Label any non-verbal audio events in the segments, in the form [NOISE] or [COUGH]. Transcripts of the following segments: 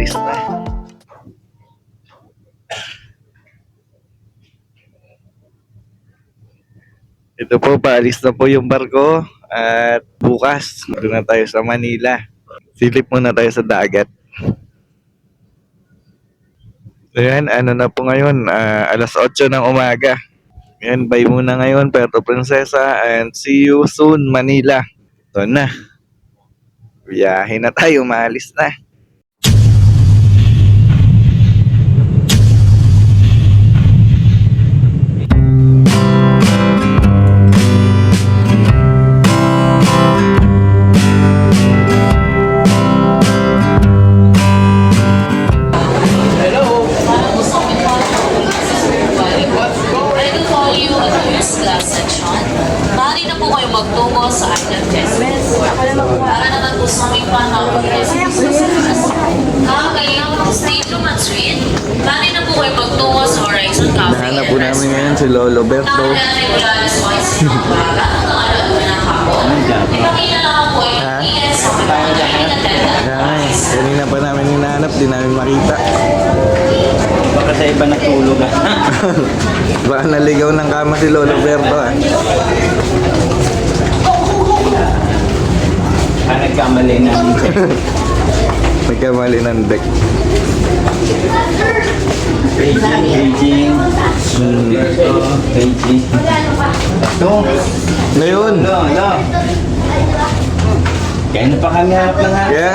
gitarista. Ito po, paalis na po yung barko at bukas doon na tayo sa Manila. Silip muna tayo sa dagat. Ayan, ano na po ngayon, uh, alas 8 ng umaga. Ayan, bye muna ngayon, Puerto Princesa, and see you soon, Manila. Ito na. Biyahe na tayo, maalis na. Magtungo sa Island Festival. Para naman po sa aming panahon Kakailangan ng Stadium at Suite. Maaari na po kayo magtungo sa Horizon Cafe Nahanap po namin ngayon si Lolo Berto. Nakilala mula alas 11 ng umaga hanggang alas 2 ng hapon. Ipakita lang po ay Ha? ticket sa mga in attendant. Ay, kanina pa namin hinahanap, di namin makita. Baka sa iba natulog ah. [LAUGHS] Baka naligaw ng kama si Lolo Berto ah. ah nagkamali na. [LAUGHS] Nagkamali ng deck. Beijing, Beijing. Ito, Beijing. Ito. Ngayon, Lo, lo. Kaya na pa kami hanap [LAUGHS] ng hanap. kaya,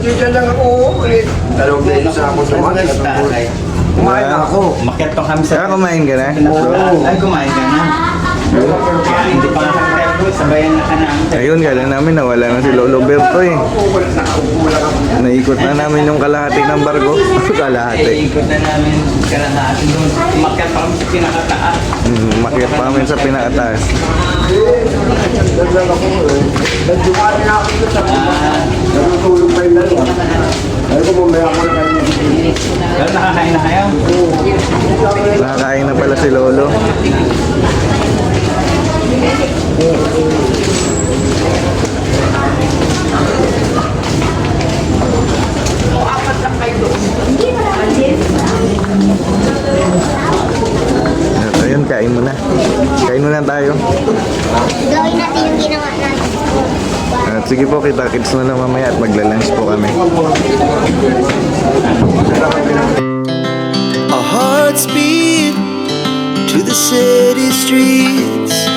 Diyan lang ako ulit. Dalawang beses ako sumali. Tatay. Kumain na ako. Umakyat pa kami kaya sa... kumain ka na? Ay, kumain ka na. Kaya hindi pa nga kami sabayan na ka namin. Ayun, kala namin nawala na si Lolo Berto eh. Ako. Naikot na namin yung kalahati ng barko. [LAUGHS] kalahati. Eh, ikot na namin kalahati doon. Umakyat pa kami sa pinakataas. Hmm, Makiat pa kami sa pinakataas. Ako. Nagdumari na ako sa Ah, Natutulog pa yung dalawa. Ay ko mamaya ko na kayo. nakakain na kayo? Nakakain na pala si Lolo. Ayun, kain mo na. Kain mo na tayo. Gawin natin yung ginawa natin. At sige po, kita kits na lang mamaya at magla-lunch po kami. Our hearts beat to the city streets.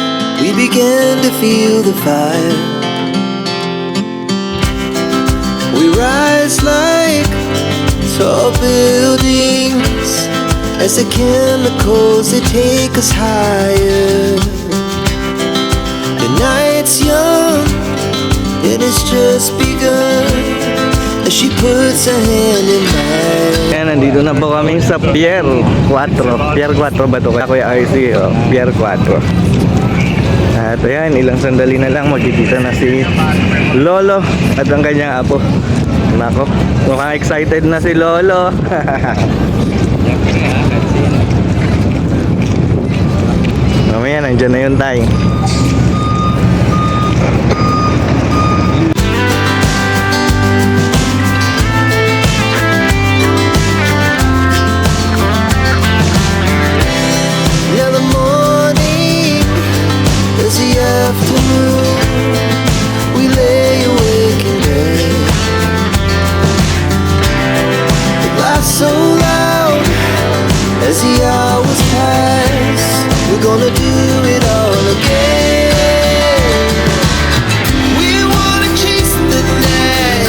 We began to feel the fire. We rise like tall buildings as the chemicals they take us higher. The night's young, it has just begun as she puts her hand in mine. Kaya nandito na po kami sa Pier 4. Pier 4 ba ito? Kuya RC, oh, Pier 4. At ayan, ilang sandali na lang magkikita na si Lolo at ang kanyang apo. Nako, mukhang excited na si Lolo. [LAUGHS] Mamaya, nandyan na yun tayo. We're gonna do it all again. We wanna chase the night,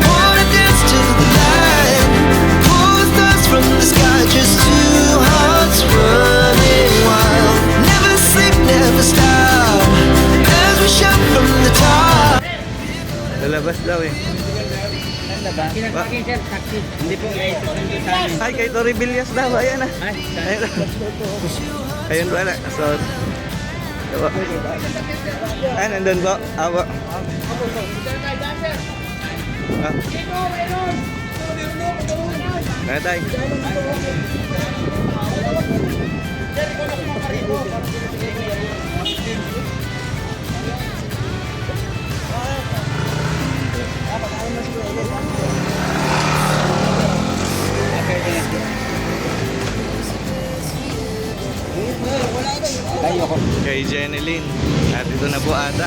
wanna dance to the light. Pull the stars from the sky, just two hearts running wild. Never sleep, never stop, as we shout from the top. Lalabas daw eh. Hindi po kayo susunod sa amin. Ay, kay Tori Villas daw. Ayan na. Ay, [LAUGHS] Ayun. Ayun wala. So, Apo. Ay, nandun po. Apo. Ah. Ano kay Jeneline. At ito na po ata.